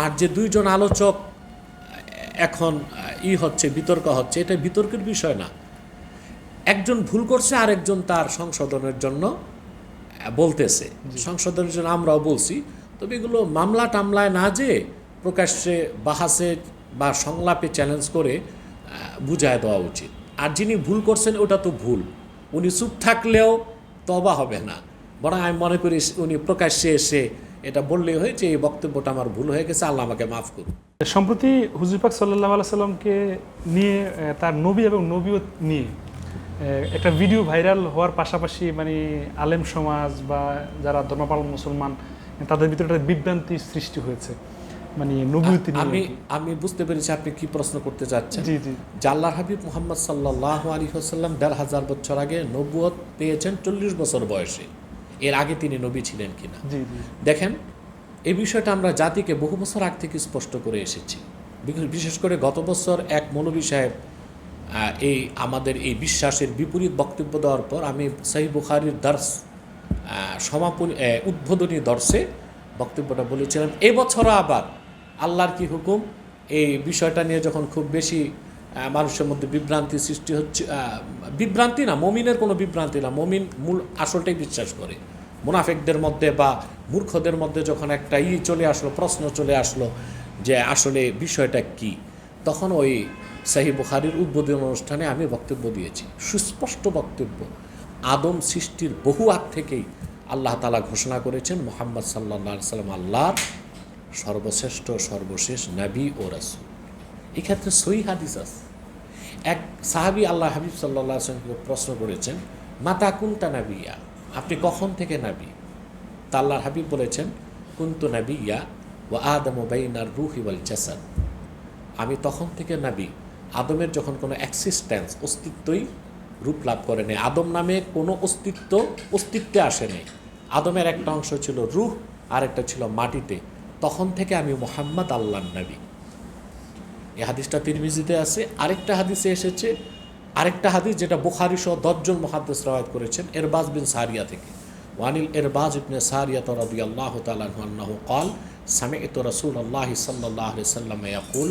আর যে দুইজন আলোচক এখন ই হচ্ছে বিতর্ক হচ্ছে এটা বিতর্কের বিষয় না। একজন ভুল করছে আর একজন তার সংশোধনের জন্য বলতেছে। সংশোধনের জন্য আমরাও বলছি। তবে এগুলো মামলা টামলায় না যে প্রকাশ্যে বাহাসে বা সংলাপে চ্যালেঞ্জ করে বুঝায় দেওয়া উচিত। আর যিনি ভুল করছেন ওটা তো ভুল। উনি চুপ থাকলেও তবা হবে না। বরং আমি মনে করি উনি প্রকাশ্যে এসে এটা বললেই হয় যে এই বক্তব্যটা আমার ভুল হয়ে গেছে আল্লাহ আমাকে মাফ করুন। সম্প্রতি হুজুর পাক সাল্লাহ সাল্লামকে নিয়ে তার নবী এবং নবীও নিয়ে একটা ভিডিও ভাইরাল হওয়ার পাশাপাশি মানে আলেম সমাজ বা যারা ধর্মপালন মুসলমান তাদের ভিতরে একটা বিভ্রান্তি সৃষ্টি হয়েছে। মানে নিয়ে আমি আমি বুঝতে পেরেছি আপনি কি প্রশ্ন করতে চাচ্ছেন। জি জি। জাল্লার হাবিব মোহাম্মদ সাল্লাহ আলী হাসাল্লাম দেড় হাজার বছর আগে নবুয়ত পেয়েছেন চল্লিশ বছর বয়সে। এর আগে তিনি নবী ছিলেন কিনা। দেখেন এই বিষয়টা আমরা জাতিকে বহু বছর আগ থেকে স্পষ্ট করে এসেছি। বিশেষ- করে গত বছর এক মৌলবী সাহেব এই আমাদের এই বিশ্বাসের বিপরীত বক্তব্য দেওয়ার পর আমি সাহি বুখারির দর্শ সমাপনী উদ্বোধনী দর্শে বক্তব্যটা বলেছিলাম। এবছরও আবার আল্লাহর কি হুকুম? এই বিষয়টা নিয়ে যখন খুব বেশি মানুষের মধ্যে বিভ্রান্তি সৃষ্টি হচ্ছে বিভ্রান্তি না মমিনের কোনো বিভ্রান্তি না মমিন মূল আসলটাই বিশ্বাস করে। মুনাফেকদের মধ্যে বা মূর্খদের মধ্যে যখন একটা ই চলে আসলো, প্রশ্ন চলে আসলো যে আসলে বিষয়টা কি, তখন ওই সাহি বুখারির উদ্বোধন অনুষ্ঠানে আমি বক্তব্য দিয়েছি। সুস্পষ্ট বক্তব্য। আদম সৃষ্টির বহু আগ থেকেই আল্লাহ তালা ঘোষণা করেছেন, মোহাম্মদ সাল্লা সাল্লাম আল্লাহর সর্বশ্রেষ্ঠ, সর্বশেষ নবী ও রাসূল। এক্ষেত্রে সই হাদিস এক সাহাবি আল্লাহ হাবিব সাল্লাহ আসলামকে প্রশ্ন করেছেন, মাতা কুন্তা নাবিয়া? আপনি কখন থেকে নাবি? তা আল্লাহর হাবিব বলেছেন, কুন্তু নাবি ইয়া ও আদম বাইনার রুহ ওয়াল জাসাদ। আমি তখন থেকে নাবি। আদমের যখন কোনো অ্যাক্সিস্ট্যান্স অস্তিত্বই রূপ লাভ করে নেই। আদম নামে কোনো অস্তিত্ব, অস্তিত্বে আসেনি আদমের একটা অংশ ছিল রুহ আর একটা ছিল মাটিতে। তখন থেকে আমি মোহাম্মদ আল্লাহ নবী। এই হাদিসটা তিরমিজিতে আছে। আরেকটা হাদিসে এসেছে আরেকটা হাদিস যেটা বুখারি সহ দশজন মহাদ্দেস রাওয়াত করেছেন, এরবাজ বিন সারিয়া থেকে। ওয়ানিল এরবাজ ইবনে সারিয়া তরদি আল্লাহ তালাহু কল সামি'তু রাসূল আল্লাহ আলাইহি সাল্লাম ইয়াকুল,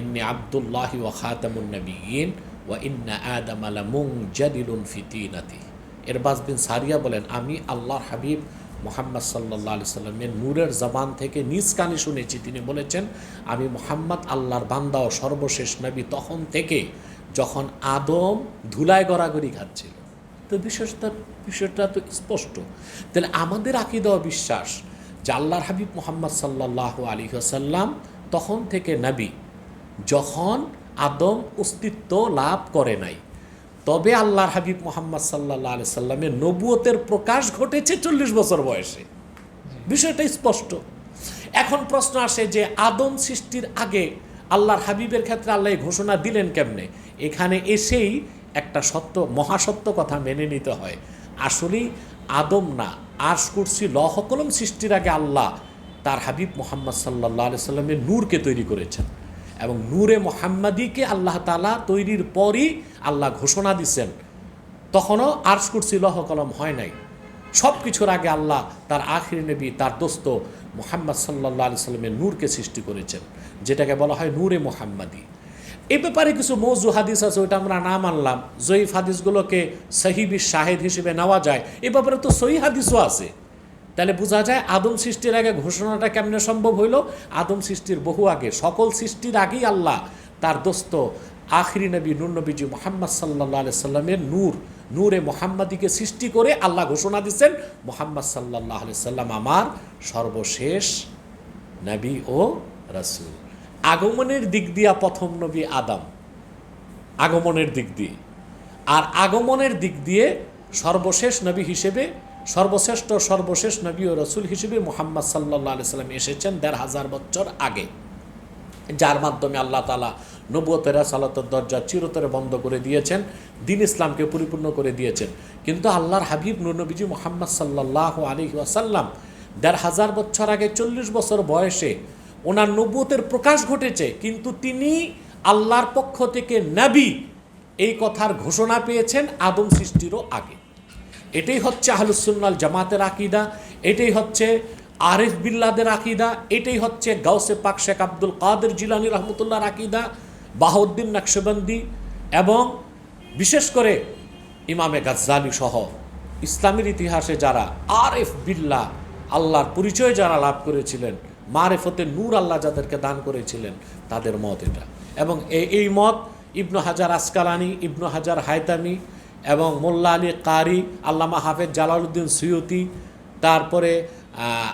ইন্নি আব্দুল্লাহি ওয়া খাতামুন নবিয়্যিন, ওয়া ইন্না আদামা লামুনজাদিলুন ফি তিনাতি। এরবাজ বিন সারিয়া বলেন, আমি আল্লাহর হাবিব মোহাম্মদ সাল্লাহ আলি সাল্লামের নূরের জবান থেকে নিজ কানে শুনেছি। তিনি বলেছেন, আমি মোহাম্মদ আল্লাহর বান্দা ও সর্বশেষ নবী তখন থেকে যখন আদম ধুলায় গড়াগড়ি খাচ্ছিল। তো বিষয়টা বিষয়টা তো স্পষ্ট। তাহলে আমাদের আকিদা বিশ্বাস যে আল্লাহর হাবিব মোহাম্মদ সাল্লাহ আলী সাল্লাম তখন থেকে নবী যখন আদম অস্তিত্ব লাভ করে নাই তবে আল্লাহর হাবিব মোহাম্মদ সাল্লাহ আলি সাল্লামের নবুয়তের প্রকাশ ঘটেছে চল্লিশ বছর বয়সে। বিষয়টা স্পষ্ট। এখন প্রশ্ন আসে যে আদম সৃষ্টির আগে আল্লাহর হাবিবের ক্ষেত্রে আল্লাহ ঘোষণা দিলেন কেমনে? এখানে এসেই একটা সত্য, মহাসত্য কথা মেনে নিতে হয়। আসলেই আদম না আশ কুরসি, লহ সৃষ্টির আগে আল্লাহ তার হাবিব মোহাম্মদ সাল্লাহ আলি সাল্লামের নূরকে তৈরি করেছেন। এবং নূরে মোহাম্মদীকে আল্লাহ তালা তৈরির পরই আল্লাহ ঘোষণা দিচ্ছেন তখনও আর্স কুরসি, লহ হয় নাই। সব কিছুর আগে আল্লাহ তার আখির নবী, তার দোস্ত মোহাম্মদ সাল্লাহ আলি সাল্লামের নূরকে সৃষ্টি করেছেন। যেটাকে বলা হয় নূরে মোহাম্মদী। এ ব্যাপারে কিছু মৌজু হাদিস আছে, ওইটা আমরা না মানলাম। জয়ীফ হাদিসগুলোকে সহিবি শাহেদ হিসেবে নেওয়া যায়। এ ব্যাপারে তো সহি হাদিসও আছে। তাহলে বোঝা যায় আদম সৃষ্টির আগে ঘোষণাটা কেমনে সম্ভব হইল? আদম সৃষ্টির বহু আগে, সকল সৃষ্টির আগেই আল্লাহ তার দোস্ত আখরি নবী, নূর নবীজি মোহাম্মদ সাল্লাহ আলি সাল্লামের নূর, নূরে মোহাম্মদীকে সৃষ্টি করে আল্লাহ ঘোষণা দিচ্ছেন, মোহাম্মদ সাল্লাহ আলি সাল্লাম আমার সর্বশেষ নবী ও রাসূল। আগমনের দিক দিয়া প্রথম নবী আদম। আগমনের দিক দিয়ে। আর আগমনের দিক দিয়ে সর্বশেষ নবী হিসেবে, সর্বশ্রেষ্ঠ সর্বশেষ নবী ও রসুল হিসেবে মোহাম্মদ সাল্লাহ আলি সাল্লাম এসেছেন দেড় হাজার বছর আগে। যার মাধ্যমে আল্লাহ তালা নবুয়তের সালাতের দরজা চিরতরে বন্ধ করে দিয়েছেন, দিন ইসলামকে পরিপূর্ণ করে দিয়েছেন। কিন্তু আল্লাহর হাবিব নবীজি মোহাম্মদ সাল্লাহ আলী ওয়াসাল্লাম দেড় হাজার বছর আগে চল্লিশ বছর বয়সে ওনার নবুয়তের প্রকাশ ঘটেছে, কিন্তু তিনি আল্লাহর পক্ষ থেকে নবী এই কথার ঘোষণা পেয়েছেন আদম সৃষ্টিরও আগে। এটাই হচ্ছে আহলুসুন্নাল জামাতের আকিদা, এটাই হচ্ছে আরিফ বিল্লাদের আকিদা, এটাই হচ্ছে গাউসে পাক শেখ আব্দুল কাদের জিলানি রহমতুল্লাহর আকিদা, বাহাউদ্দিন নকশবন্দি এবং বিশেষ করে ইমামে গাজ্জালি সহ ইসলামের ইতিহাসে যারা আরেফ বিল্লাহ আল্লাহর পরিচয় যারা লাভ করেছিলেন মারেফতে নূর আল্লাহ যাদেরকে দান করেছিলেন, তাদের মত এটা। এবং এই মত ইবনু হাজার আসকালানি, ইবনু হাজার হায়তামি এবং মোল্লা আলী কারি, আল্লামা হাফেজ জালালউদ্দিন সৈয়তি, তারপরে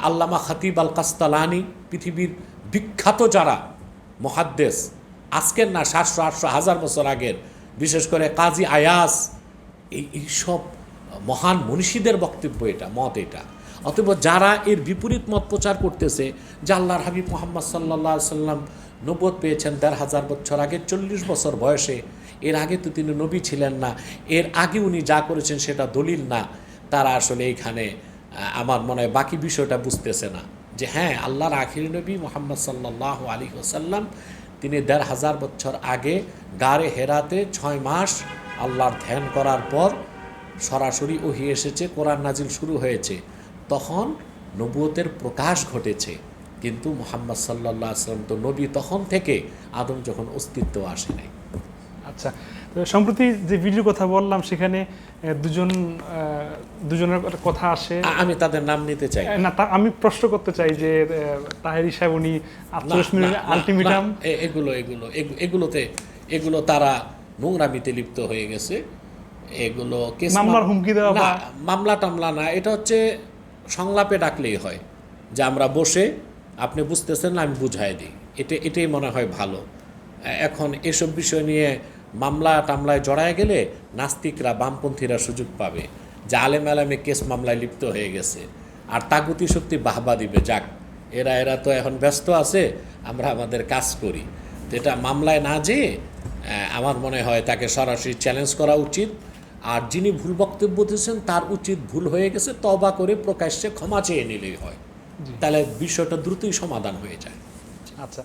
আল্লামা খতিব আল কাস্তালানি, পৃথিবীর বিখ্যাত যারা মহাদ্দেশ, আজকের না সাতশো, আটশো, হাজার বছর আগের, বিশেষ করে কাজী আয়াস, এই এইসব মহান মনীষীদের বক্তব্য এটা, মত এটা। অতএব যারা এর বিপরীত মত প্রচার করতেছে, যে আল্লাহর হাবিব মোহাম্মদ সাল্লাহ সাল্লাম নবদ পেয়েছেন দেড় হাজার বছর আগে, চল্লিশ বছর বয়সে, এর আগে তো তিনি নবী ছিলেন না, এর আগে উনি যা করেছেন সেটা দলিল না, তারা আসলে এইখানে আমার মনে হয় বাকি বিষয়টা বুঝতেছে না। যে হ্যাঁ আল্লাহর আখির নবী মোহাম্মদ সাল্লাহ আলী ওসাল্লাম তিনি দেড় হাজার বছর আগে গাড়ে হেরাতে ছয় মাস আল্লাহর ধ্যান করার পর সরাসরি ওহি এসেছে, কোরআন নাজিল শুরু হয়েছে। তখন নবুয়তের প্রকাশ ঘটেছে। কিন্তু মোহাম্মদ সাল্লাহ আসলাম তো নবী তখন থেকে আদম যখন অস্তিত্ব আসে নাই। আচ্ছা সম্প্রতি যে ভিডিও কথা বললাম সেখানে দুজন দুজনের কথা আসে। আমি তাদের নাম নিতে চাই না। তা আমি প্রশ্ন করতে চাই যে তাহেরি সাহেব উনি আলটিমেটাম? এগুলো এগুলো এগু- এগুলোতে এগুলো তারা নোংরামিতে লিপ্ত হয়ে গেছে। এগুলো কেস মামলার হুমকি দেওয়া মামলা টামলা না এটা হচ্ছে সংলাপে ডাকলেই হয় যে আমরা বসে আপনি বুঝতেছেন, আমি বুঝাই দিই। এটা, এটাই মনে হয় ভালো। এখন এসব বিষয় নিয়ে মামলা টামলায় জড়ায় গেলে নাস্তিকরা, বামপন্থীরা সুযোগ পাবে যে আলেম আলেমে কেস মামলায় লিপ্ত হয়ে গেছে। আর তাগুতি শক্তি বাহবা দিবে, যাক, এরা এরা তো এখন ব্যস্ত আছে, আমরা আমাদের কাজ করি। এটা মামলায় না যেয়ে আমার মনে হয় তাকে সরাসরি চ্যালেঞ্জ করা উচিত। আর যিনি ভুল বক্তব্য দিয়েছেন তার উচিত ভুল হয়ে গেছে তবা করে প্রকাশ্যে ক্ষমা চেয়ে নিলেই হয়। তাহলে বিষয়টা দ্রুতই সমাধান হয়ে যায়। আচ্ছা।